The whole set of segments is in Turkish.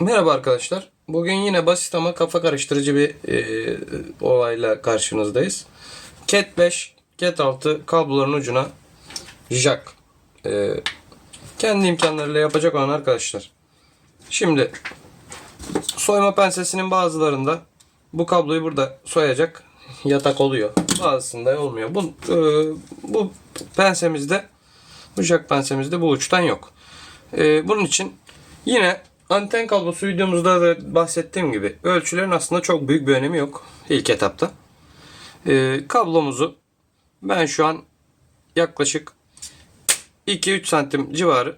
Merhaba arkadaşlar. Bugün yine basit ama kafa karıştırıcı bir e, olayla karşınızdayız. Cat 5, Cat 6 kabloların ucuna jack. E, kendi imkanlarıyla yapacak olan arkadaşlar. Şimdi soyma pensesinin bazılarında bu kabloyu burada soyacak yatak oluyor. Bazısında olmuyor. Bu, e, bu pensemizde bu jack pensemizde bu uçtan yok. E, bunun için yine anten kablosu videomuzda da bahsettiğim gibi ölçülerin aslında çok büyük bir önemi yok ilk etapta. E, kablomuzu ben şu an yaklaşık 2-3 santim civarı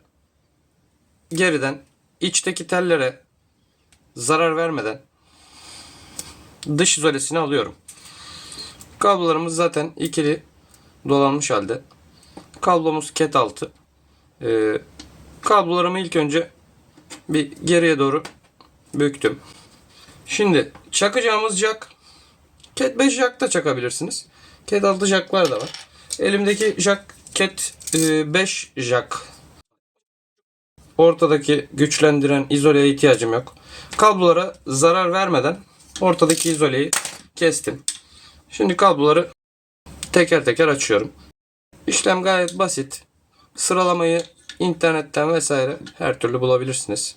geriden içteki tellere zarar vermeden dış izolesini alıyorum. Kablolarımız zaten ikili dolanmış halde. Kablomuz ket altı. Ee, kablolarımı ilk önce bir geriye doğru büktüm. Şimdi çakacağımız jack ket 5 jack da çakabilirsiniz. Ket 6 jacklar da var. Elimdeki jack ket 5 jack. Ortadaki güçlendiren izoleye ihtiyacım yok. Kablolara zarar vermeden ortadaki izoleyi kestim. Şimdi kabloları teker teker açıyorum. İşlem gayet basit. Sıralamayı internetten vesaire her türlü bulabilirsiniz.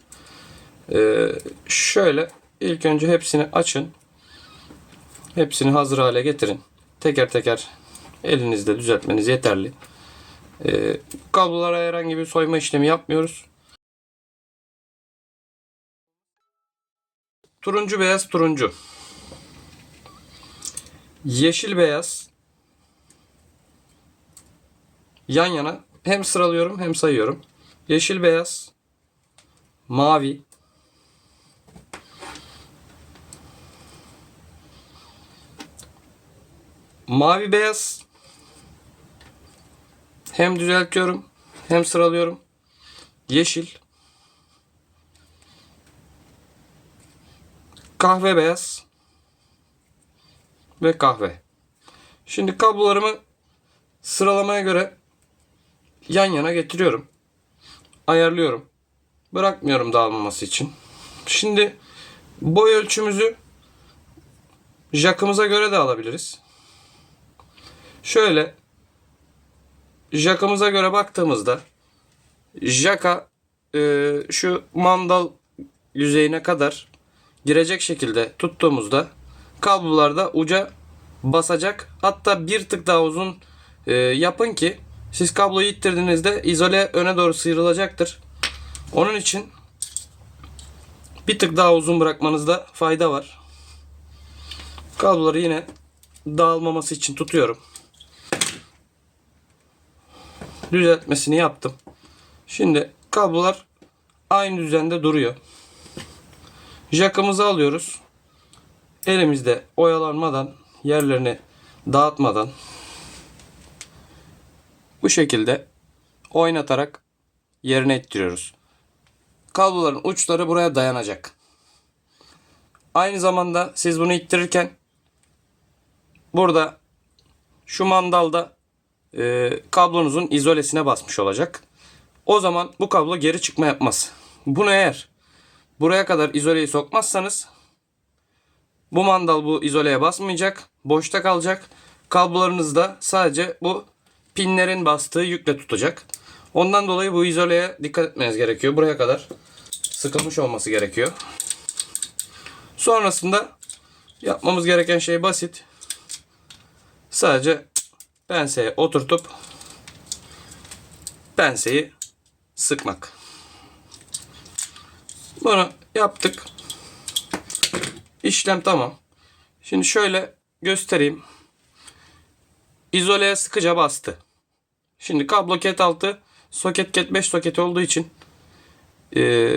Ee, şöyle ilk önce hepsini açın. Hepsini hazır hale getirin. Teker teker elinizde düzeltmeniz yeterli. Ee, kablolara herhangi bir soyma işlemi yapmıyoruz. Turuncu beyaz turuncu. Yeşil beyaz. Yan yana hem sıralıyorum hem sayıyorum. Yeşil beyaz. Mavi. Mavi beyaz. Hem düzeltiyorum hem sıralıyorum. Yeşil. Kahve beyaz. Ve kahve. Şimdi kablolarımı sıralamaya göre yan yana getiriyorum. Ayarlıyorum. Bırakmıyorum dağılmaması için. Şimdi boy ölçümüzü jakımıza göre de alabiliriz. Şöyle jakımıza göre baktığımızda jaka e, şu mandal yüzeyine kadar girecek şekilde tuttuğumuzda kablolarda uca basacak. Hatta bir tık daha uzun e, yapın ki siz kabloyu ittirdiğinizde izole öne doğru sıyrılacaktır. Onun için bir tık daha uzun bırakmanızda fayda var. Kabloları yine dağılmaması için tutuyorum. Düzeltmesini yaptım. Şimdi kablolar aynı düzende duruyor. Jakımızı alıyoruz. Elimizde oyalanmadan, yerlerini dağıtmadan bu şekilde oynatarak yerine ittiriyoruz. Kabloların uçları buraya dayanacak. Aynı zamanda siz bunu ittirirken burada şu mandalda e, kablonuzun izolesine basmış olacak. O zaman bu kablo geri çıkma yapmaz. Bunu eğer buraya kadar izoleyi sokmazsanız bu mandal bu izoleye basmayacak. Boşta kalacak. Kablolarınız da sadece bu pinlerin bastığı yükle tutacak. Ondan dolayı bu izoleye dikkat etmeniz gerekiyor. Buraya kadar sıkılmış olması gerekiyor. Sonrasında yapmamız gereken şey basit. Sadece penseye oturtup penseyi sıkmak. Bunu yaptık. İşlem tamam. Şimdi şöyle göstereyim. İzoleye sıkıca bastı. Şimdi kablo ket altı soket ket 5 soketi olduğu için e,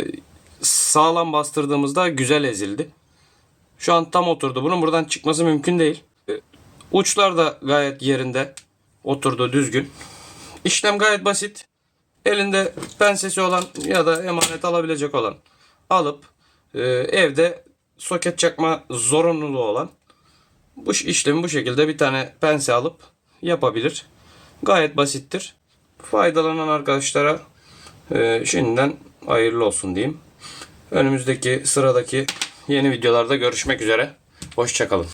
sağlam bastırdığımızda güzel ezildi. Şu an tam oturdu. Bunun buradan çıkması mümkün değil. E, uçlar da gayet yerinde. Oturdu düzgün. İşlem gayet basit. Elinde pensesi olan ya da emanet alabilecek olan alıp e, evde soket çakma zorunluluğu olan bu işlemi bu şekilde bir tane pense alıp yapabilir. Gayet basittir. Faydalanan arkadaşlara e, şimdiden hayırlı olsun diyeyim. Önümüzdeki sıradaki yeni videolarda görüşmek üzere. Hoşçakalın.